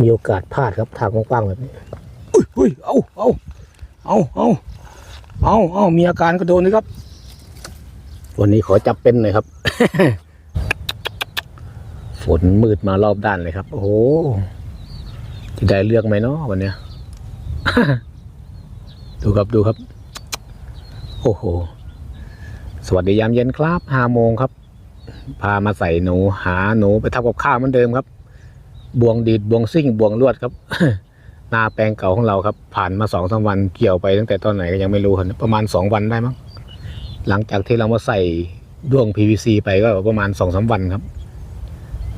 มีโอกาสพลาดครับทางกว้างๆแบบนี้อุ้ยอุ้ยเอาเอาเอาเอาเอาเอามีอาการก็โดนนะครับ วันนี้ขอจับเป็นหน่อยครับ ฝนมืดมารอบด้านเลยครับ โอ้โหจะได้เลือกไหมเนาะวันเนี้ยดูครับดูครับ โอ้โห สวัสดียามเย็นครับห้าโมงครับ พามาใส่หนู หาหนูไปทำกับข้าวเหมือนเดิมครับ บวงดีดบวงซิ่งบวงลวดครับ นาแปลงเก่าของเราครับ ผ่านมาสองสามวันเกี่ยวไปตั้งแต่ตอนไหนก็ยังไม่รู้ครับประมาณสองวันได้มั้งหลังจากที่เรามาใส่ด้วง PVC ไปก็ประมาณสองสามวันครับ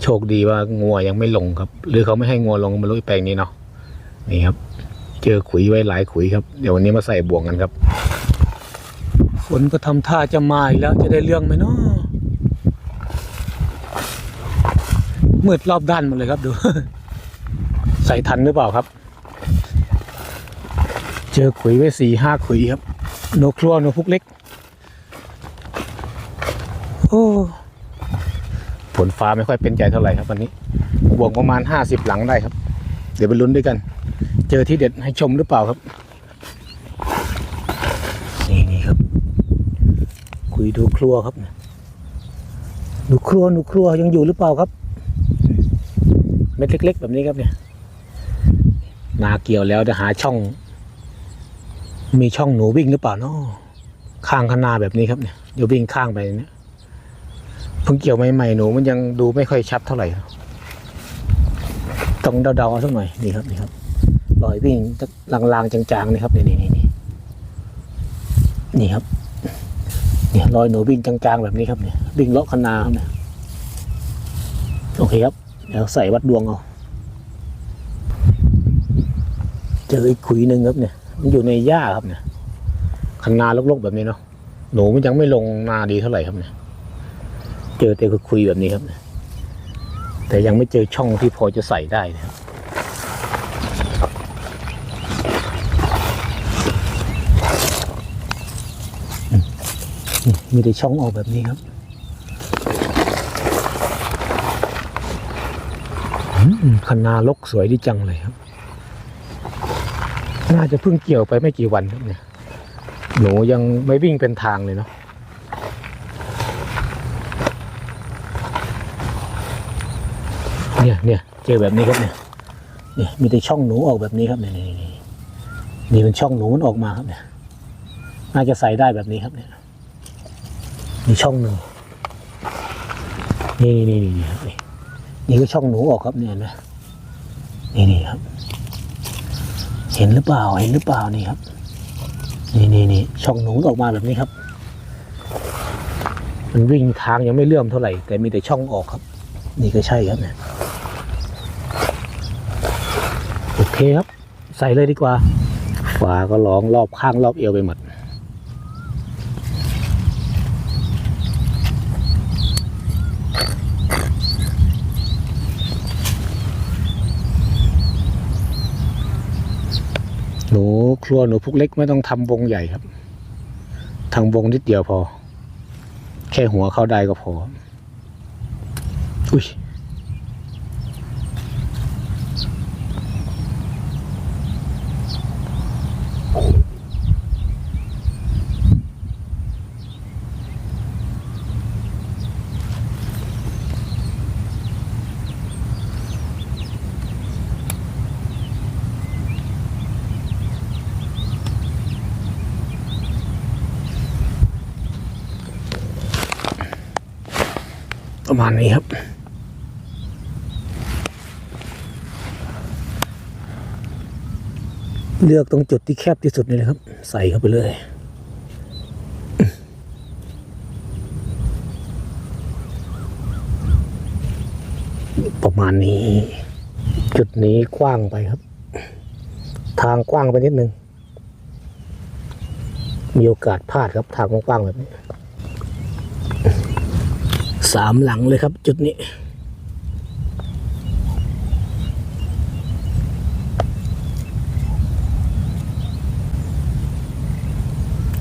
โชคดีว่างัวยังไม่ลงครับ หรือเขาไม่ให้งัวลงมาลุยแปลงนี้เนาะนี่ครับ เจอขุยไว้หลายขุยครับ เดี๋ยววันนี้มาใส่บ่วงกันครับฝนก็ทำท่าจะมาอีกแล้วจะได้เรื่องไหมเนาะ มืดรอบด้านหมดเลยครับดู ใส่ทันหรือเปล่าครับ เจอขุยไว้สี่ห้าขุยครับโนครัวโนพุกเล็ก โอ้ฝนฟ้าไม่ค่อยเป็นใจเท่าไหร่ครับวันนี้บวกประมาณห้าสิบหลังได้ครับ เดี๋ยวไปลุ้นด้วยกัน เจอที่เด็ดให้ชมหรือเปล่าครับ นี่นี่ครับ คุยดูครัวครับดูครัวดูครัวยังอยู่หรือเปล่าครับ ม็ดเล็ก ๆ แบบนี้ครับเนี่ยนาเกี่ยวแล้วจะหาช่อง มีช่องหนูวิ่งหรือเปล่าเนาะข้างคนาแบบนี้ครับเนี่ยเดี๋ยววิ่งข้างไปเนี่ยเพิ่งเกี่ยวใหม่ๆหนูมันยังดูไม่ค่อยชัดเท่าไหร่ต้องเดาๆเอาสักหน่อยนี่ครับนี่ครับรอยวิ่งลางๆจางๆนี่ครับนี่นี่นี่นี่ครับเนี่ยรอยหนูวิ่งจางๆแบบนี้ครับเนี่ยวิ่งเลาะคนาครับเนี่ยโอเคครับ เดี๋ยวใส่วัดดวงเอา เจออีกขุยหนึ่งครับเนี่ย มันอยู่ในหญ้าครับเนี่ยคนนาลกๆแบบนี้เนาะ หนูมันยังไม่ลงนาดีเท่าไหร่ครับเนี่ย เจอแต่คือคุยแบบนี้ครับเนี่ยแต่ยังไม่เจอช่องที่พอจะใส่ได้นะครับมีแต่ช่องออกแบบนี้ครับอืม คนาลกสวยดีจังเลยครับ น่าจะเพิ่งเกี่ยวไปไม่กี่วันครับเนี่ย หนูยังไม่วิ่งเป็นทางเลยเนาะเนี่ยเนี่ยเจอแบบนี้ครับเนี่ยเนี่ยมีแต่ช่องหนูออกแบบนี้ครับเนี่ยนี่นี่นี่นี่เป็นช่องหนูมันออกมาครับเนี่ย น่าจะใส่ได้แบบนี้ครับเนี่ยมีช่องหนึ่งนี่นี่นี่นี่ครับนี่ นี่ก็ช่องหนูออกครับเนี่ยเห็นไหมนี่นี่ครับ เห็นหรือเปล่าเห็นหรือเปล่านี่ครับ นี่นี่นี่ช่องหนูออกมาแบบนี้ครับ มันวิ่งทางยังไม่เลื่อมเท่าไหร่ แต่มีแต่ช่องออกครับ นี่ก็ใช่ครับเนี่ยโอเคครับ ใส่เลยดีกว่าฝาก็ร้องรอบข้างรอบเอวไปหมด หนูครัวหนูพุกเล็กไม่ต้องทำวงใหญ่ครับทำวงนิดเดียวพอ แค่หัวเข้าได้ก็พออุ้ย ประมาณนี้ครับ เลือกตรงจุดที่แคบที่สุดนี่เลยครับ ใส่เข้าไปเลยประมาณนี้ จุดนี้กว้างไปครับ ทางกว้างไปนิดนึง มีโอกาสพลาดครับ ทางกว้างแบบนี้ สามหลังเลยครับ จุดนี้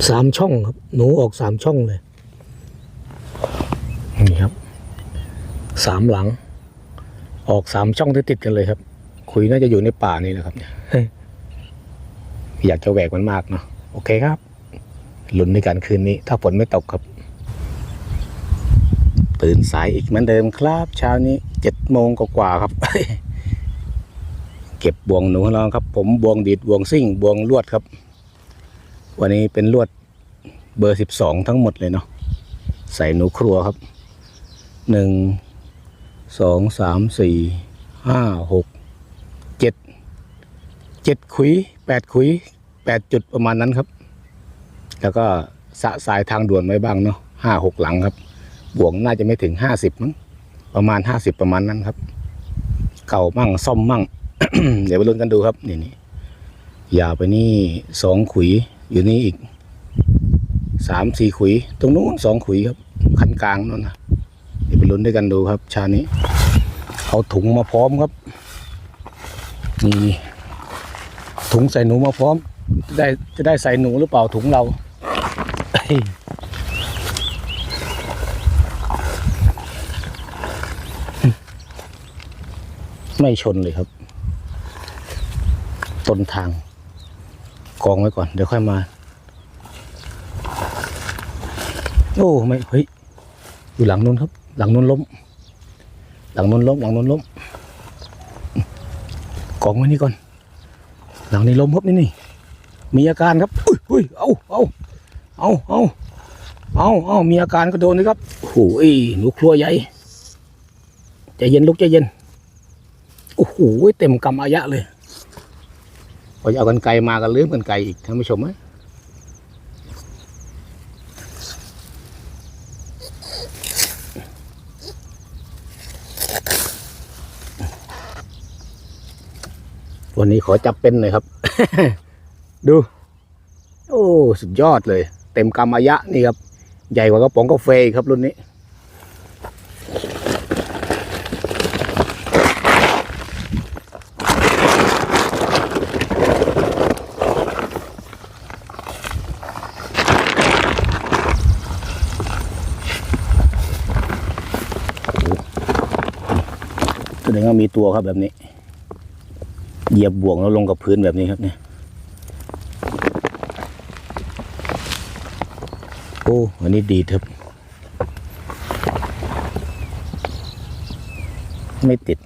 สามช่องครับ หนูออกสามช่องเลย นี่ครับ สามหลัง ออกสามช่องที่ติดกันเลยครับ คุยน่าจะอยู่ในป่านี่แหละครับเนี่ยอยากจะแหวกมันมากเนาะ โอเคครับ ลุ้นในการคืนนี้ ถ้าฝนไม่ตกครับ ตื่นสายอีกเหมือนเดิมครับเช้านี้เจ็ดโมงกว่าครับ เก็บบวงหนูของเราครับ ผมบวงดีดบวงซิ่งบวงลวดครับ วันนี้เป็นลวดเบอร์สิบสองทั้งหมดเลยเนาะใส่หนูครัวครับหนึ่งสองสามสี่ห้าหกเจ็ดเจ็ดขุยแปดขุยแปดจุดประมาณนั้นครับ แล้วก็สะสายทางด่วนไว้บ้างเนาะห้าหกหลังครับ บวงน่าจะไม่ถึงห้าสิบมั้งประมาณห้าสิบประมาณนั้นครับ เก่ามั่งซ่อมมั่ง เดี๋ยวไปลุ้นกันดูครับนี่นี่ยาวไปนี่สองขุย อยู่นี่อีกสามสี่ขุย ตรงนู้นสองขุยครับ คันกลางนั่นนะเดี๋ยวไปลุ้นด้วยกันดูครับ ชานี้ เอาถุงมาพร้อมครับนี่ถุงใส่หนูมาพร้อม จะได้จะได้ใส่หนูหรือเปล่าถุงเรา ไม่ชนเลยครับ ต้นทาง กองไว้ก่อน เดี๋ยวค่อยมา โอ้ไม่เฮ้ยอยู่หลังนู้นครับ หลังนู้นล้ม หลังนู้นล้มหลังนู้นล้มกองไว้นี่ก่อน หลังนี้ล้มครับนี่นี่มีอาการครับอุ้ยอุ้ยเอาเอาเอาเอาเอาเอามีอาการก็โดนนะครับโอ้โหนูครัวใหญ่ใจเย็นลูกใจเย็น อ้โหเต็มกำอายะเลยพอจะเอากันไกลมากันลืมกันไกลอีกท่านผู้ชมไหมวันนี้ขอจับเป็นหน่อยครับ ดู โอ้ สุดยอดเลย เต็มกำอายะนี่ครับ ใหญ่กว่ากระป๋องกาแฟครับรุ่นนี้ ดงว่ามีตัวครับแบบนี้ เหยียบบ่วงแล้วลงกับพื้นแบบนี้ครับเนี่ยโอ้อันนี้ดีครับ ไม่ติด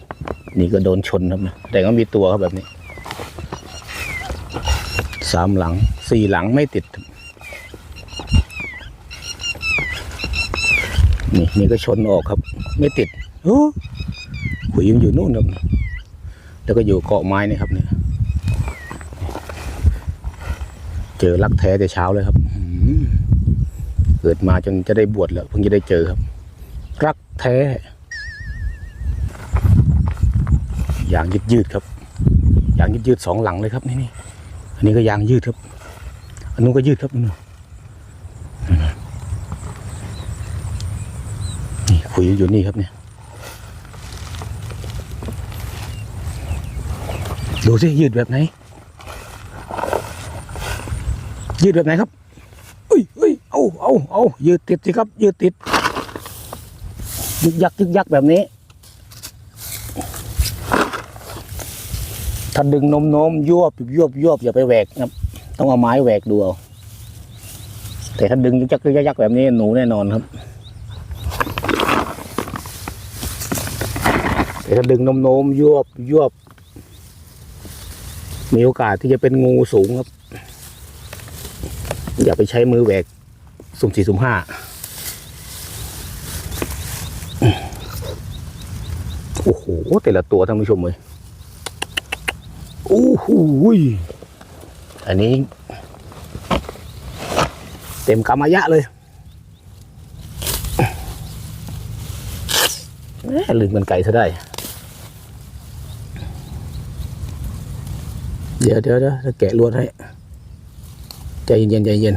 นี่ก็โดนชนครับนะแต่ก็มีตัวครับแบบนี้ สามหลัง สี่หลังไม่ติด นี่นี่ก็ชนออกครับ ไม่ติดโอ้ ขุยยังอยู่นู่นครับแล้วก็อยู่เกาะไม้นี่ครับเนี่ยเจอรักแท้แต่เช้าเลยครับเกิดมาจนจะได้บวชแล้วเพิ่งจะได้เจอครับ รักแท้ยางยืดยืดครับยางยืดยืดสองหลังเลยครับนี่นี่อันนี้ก็ยางยืดครับ อันนู้นก็ยืดครับนู่นนี่คุยอยู่นี่ครับเนี่ย ดูสิยืดแบบไหน ยืดแบบไหนครับอุ้ยอุ้ยเอาเอาเอายืดติดสิครับ ยืดติดยึกยักยึกยักแบบนี้ ถ้าดึงนมนมๆยวบยวบยวบอย่าไปแหวกนะครับ ต้องเอาไม้แหวกดูเอาแต่ถ้าดึงยึกยักยึกยักแบบนี้หนูแน่นอนครับแต่ถ้าดึงนมนมยวบยวบ มีโอกาสที่จะเป็นงูสูงครับ อย่าไปใช้มือแหวกสุ่มสี่สุ่มห้าโอ้โห แต่ละตัวท่านผู้ชมเลยโอ้โหอันนี้ เต็มกำมายะเลยแหม่ลืมมันไก่ซะได้ เดี๋ยวเดี๋ยวเดี๋ยวจะแกะลวดให้ ใจเย็นใจเย็น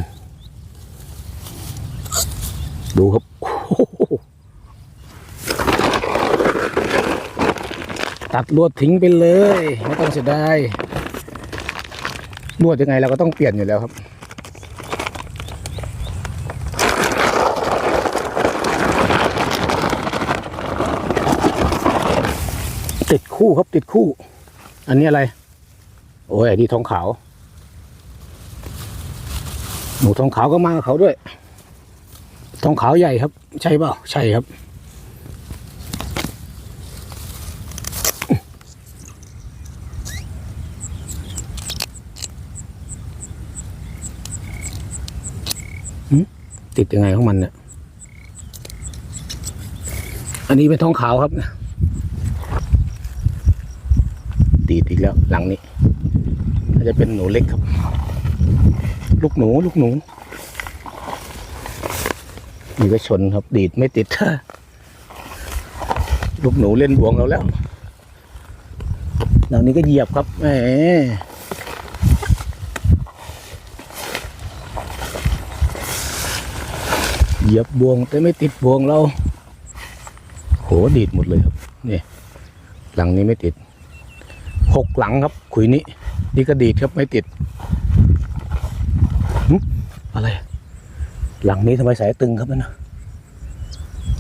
ดูครับตัดลวดทิ้งไปเลยไม่ต้องเสียดายลวดยังไงเราก็ต้องเปลี่ยนอยู่แล้วครับ ติดคู่ครับติดคู่ อันนี้อะไร โอ้ยนนี้ทองขาว หนูทองขาวก็มากับเขาด้วย ทองขาวใหญ่ครับ ใช่เปล่า ใช่ครับ ติดยังไงของมันเนี่ย อันนี้เป็นทองขาวครับตีดอีกแล้วหลังนี้ น่าจะเป็นหนูเล็กครับ ลูกหนู ลูกหนูนี่ก็ชนครับ ดีดไม่ติด ลูกหนูเล่นบวงเราแล้วหลังนี้ก็เหยียบครับแหมเหยียบบวงแต่ไม่ติดบวงเราโหดีดหมดเลยครับนี่หลังนี้ไม่ติดหกหลังครับขุยนี้ นี่ก็ดีดครับไม่ติดอะไร หลังนี้ทำไมสายตึงครับนั่นนะ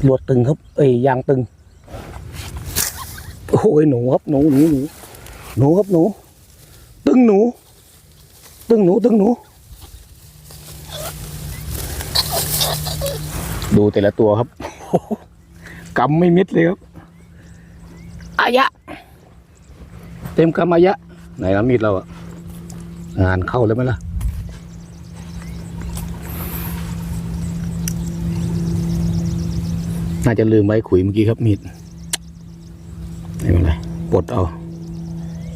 ลวดตึงครับ เอ้ยยางตึง โอ้ยหนูครับหนูหนูหนูหนูครับหนู ตึงหนู ตึงหนูตึงหนู ดูแต่ละตัวครับกำไม่มิดเลยครับอายะ เต็มกำอายะ ไหนละมีดเราอะงานเข้าแล้วไหมล่ะน่าจะลืมไว้ขุยเมื่อกี้ครับมีดไม่เป็นไรปลดเอา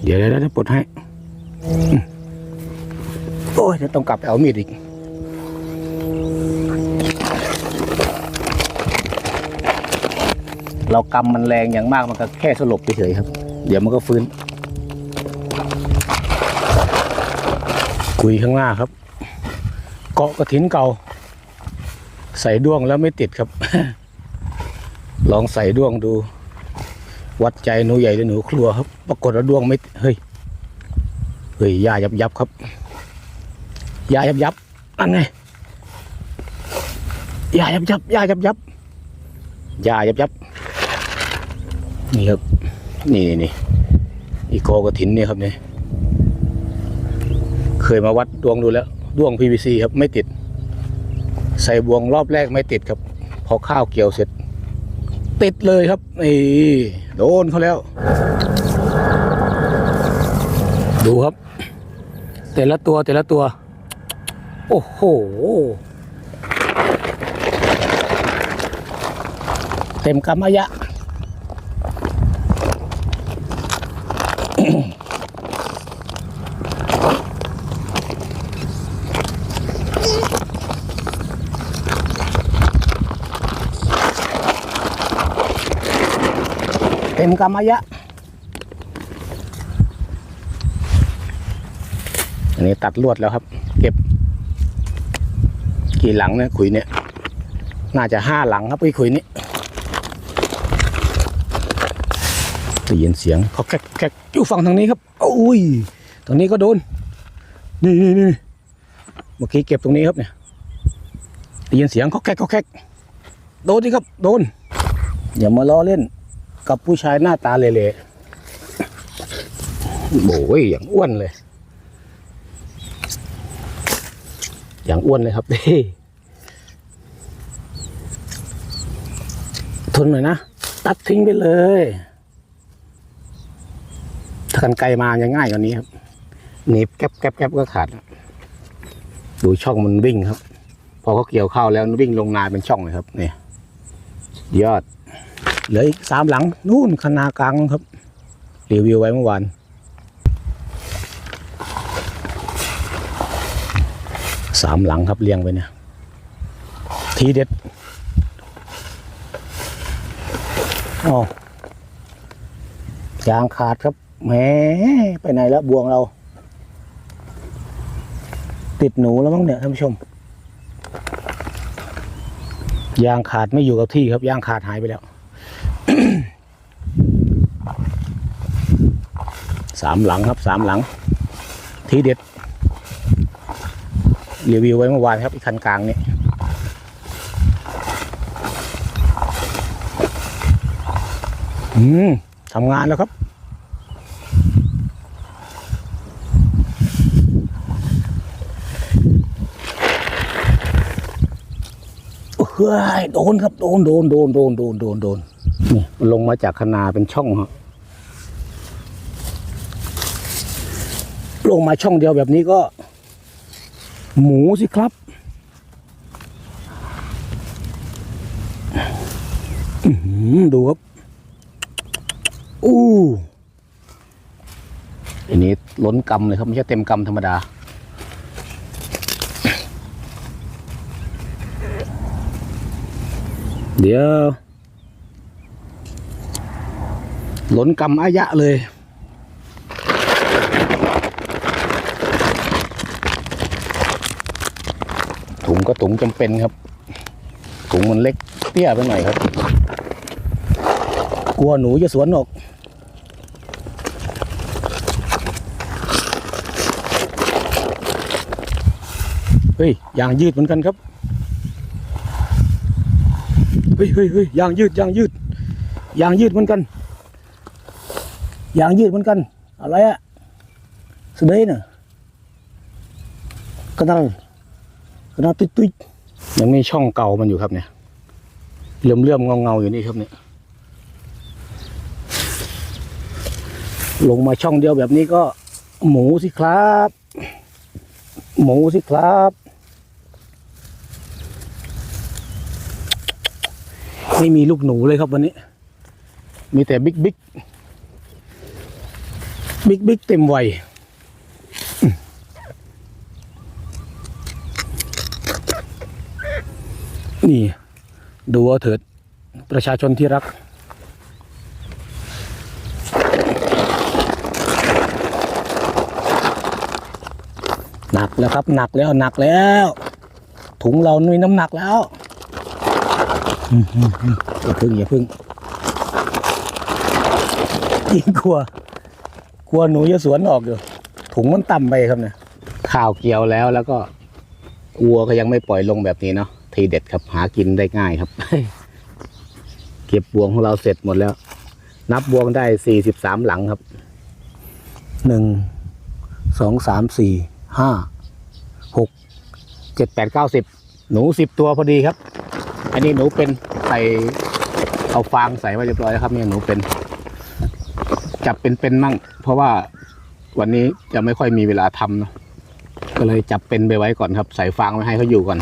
เดี๋ยวเดี๋ยวเดี๋ยวปลดให้ โอ้ยเดี๋ยวต้องกลับไปเอามีดอีกเรากำมันแรงอย่างมากมันก็แค่สลบเฉยๆครับ เดี๋ยวมันก็ฟื้น คุยข้างหน้าครับ เกาะกระถินเก่า ใส่ด้วงแล้วไม่ติดครับ ลองใส่ด้วงดู วัดใจหนูใหญ่หรือหนูครัวครับ ปรากฏว่าด้วงไม่เฮ้ยเฮ้ยยายับยับครับยายับยับอันไงยายับยับยายับยับยายับยับนี่ครับ นี่นี่อีโกกระถินเนี่ยครับเนี่ย เคยมาวัดดวงดูแล้วดวง PVC ครับไม่ติด ใส่บวงรอบแรกไม่ติดครับ พอข้าวเกี่ยวเสร็จ ติดเลยครับนี่โดนเขาแล้ว ดูครับ แต่ละตัวแต่ละตัว โอ้โหเต็มกำมะยะ มกำมะยะ อันนี้ตัดลวดแล้วครับ เก็บ กี่หลังเนี่ยขุยเนี่ย น่าจะห้าหลังครับไอ้ขุยนี้ได้ยินเสียงเขาแคกแกอยู่ฝั่งทางนี้ครับโอ้ยทางนี้ก็โดน นี่นี่นี่เมื่อกี้เก็บตรงนี้ครับเนี่ยได้ยินเสียงเขาแคกเขาแกโดนดิครับ โดนอย่ามาล้อเล่น กับผู้ชายหน้าตาเละๆโอ้ยอย่างอ้วนเลย อย่างอ้วนเลยครับเฮ้ทนหน่อยนะ ตัดทิ้งไปเลย ถ้ากันไกลมาจะง่ายกว่านี้ครับหนีบแก๊บแก๊บแก๊บก็ขาด ดูช่องมันวิ่งครับ พอเขาเกี่ยวข้าวแล้ววิ่งลงนาเป็นช่องเลยครับ เนี่ย ยอด เหลืออีกสามหลังนู่นคณากลางครับรีวิวไว้เมื่อวานสามหลังครับเรียงไปเนี่ย ทีเด็ดอ๋อยางขาดครับแหมไปไหนแล้วบวงเรา ติดหนูแล้วมั้งเนี่ยท่านผู้ชม ยางขาดไม่อยู่กับที่ครับ ยางขาดหายไปแล้ว สามหลังครับสามหลัง ทีเด็ด รีวิวไว้เมื่อวานครับอีกคันกลางนี่อืมทำงานแล้วครับ เฮ้ยโดนครับ โดนโดนโดนโดนโดนโดน นี่มันลงมาจากคนาเป็นช่องฮะลงมาช่องเดียวแบบนี้ก็ หมูสิครับดูครับ อู้อันนี้ล้นกำเลยครับ ไม่ใช่เต็มกำธรรมดา เดี๋ยว ล้นกำอายะเลย ถุงก็ถุงจำเป็นครับ ถุงมันเล็กเตี้ยไปหน่อยครับ กลัวหนูจะสวนออกเฮ้ยยางยืดเหมือนกันครับเฮ้ยเฮ้ยเฮ้ยยางยืดยางยืดยางยืดเหมือนกัน ยางยืดเหมือนกัน อะไรอะสเบย์น่ะกระนังกระนังตุ้ยตุ้ยยังมีช่องเก่ามันอยู่ครับเนี่ยเลื่อมเลื่อมเงาเงาอยู่นี่ครับเนี่ย ลงมาช่องเดียวแบบนี้ก็ หมูสิครับ หมูสิครับไม่มีลูกหนูเลยครับวันนี้ มีแต่บิ๊กบิ๊ก บิ๊กบิ๊กเต็มวัยนี่ ดูเอาเถิด ประชาชนที่รัก หนักแล้วครับ หนักแล้วหนักแล้ว ถุงเรามีน้ำหนักแล้วอย่าพึ่งอย่าพึ่งยิ่งกลัว ลัวหนูจะสวนออกอยู่ ถุงมันต่ำไปครับเนี่ยข้าวเกี่ยวแล้วแล้วก็วัวก็ยังไม่ปล่อยลงแบบนี้เนาะทีเด็ดครับหากินได้ง่ายครับ เก็บบวงของเราเสร็จหมดแล้ว นับบวงได้สี่สิบสามหลังครับหนึ่งสองสามสี่ห้าหกเจ็ดแปดเก้าสิบหนูสิบตัวพอดีครับ อันนี้หนูเป็นใส่เอาฟางใส่ไว้เรียบร้อยแล้วครับเนี่ยหนูเป็น จับเป็นเป็นมั่งเพราะว่าวันนี้จะไม่ค่อยมีเวลาทำเนาะก็เลยจับเป็นไปไว้ก่อนครับ ใส่ฟางไว้ให้เขาอยู่ก่อน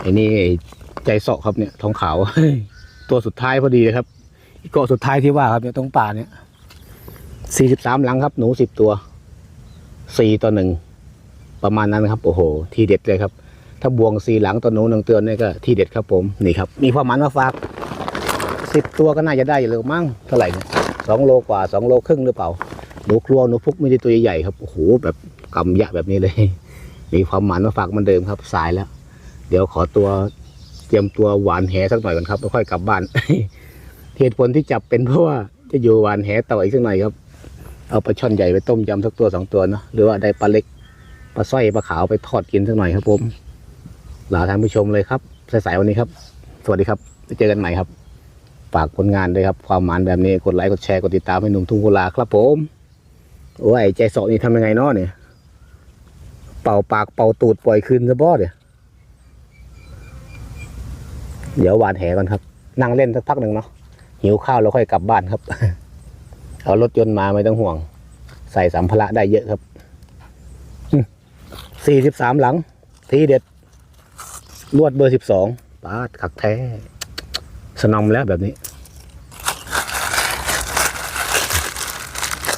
ไอ้นี่ใจเสาะครับเนี่ยทองขาว ตัวสุดท้ายพอดีเลยครับอีกเกาะสุดท้ายที่ว่าครับเนี่ยตรงป่าเนี่ยสี่สิบสามหลังครับ หนูสิบตัวสี่ต่อหนึ่งประมาณนั้นครับโอ้โห ทีเด็ดเลยครับ ถ้าบวงสี่หลังต่อหนูหนึ่งตัวนี่ก็ทีเด็ดครับผมนี่ครับ มีความหมันมาฝากสิบตัวก็น่าจะได้อยู่เลยมั้งเท่าไหร่เนี่ย สองโลกว่าสองโลครึ่งหรือเปล่าหนูครัวหนูพุกไม่ได้ตัวใหญ่ๆครับโอ้โหแบบกำยะแบบนี้เลย มีความหมันมาฝากมันเดิมครับสายแล้ว เดี๋ยวขอตัวเตรียมตัวหวานแหสักหน่อยก่อนครับแล้วค่อยกลับบ้านเหตุผลที่จับเป็นเพราะว่าจะอยู่หวานแหต่ออีกสักหน่อยครับ เอาปลาช่อนใหญ่ไปต้มยำสักตัวสองตัวเนาะหรือว่าได้ปลาเล็กปลาสร้อยปลาขาวไปทอดกินสักหน่อยครับผมลาท่านผู้ชมเลยครับสายๆวันนี้ครับ สวัสดีครับเจอกันใหม่ครับ ฝากผลงานด้วยครับ ความหมานแบบนี้กดไลค์กดแชร์กดติดตามให้หนุ่มทุ่งกุลาครับผมโอ้ยใจสาะนี่ทำยังไงเนาะเนี่ย เป่าปากเป่าตูดปล่อยคืนซะบอสเนี่ยเดี๋ยวหวานแหก่อนครับ นั่งเล่นสักพักหนึ่งเนาะหิวข้าวแล้วค่อยกลับบ้านครับ เอารถยนต์มาไม่ต้องห่วง ใส่สัมภาระได้เยอะครับสี่สิบสามหลัง ทีเด็ดลวดเบอร์สิบสองปาดขักแท้ สนอมแล้วแบบนี้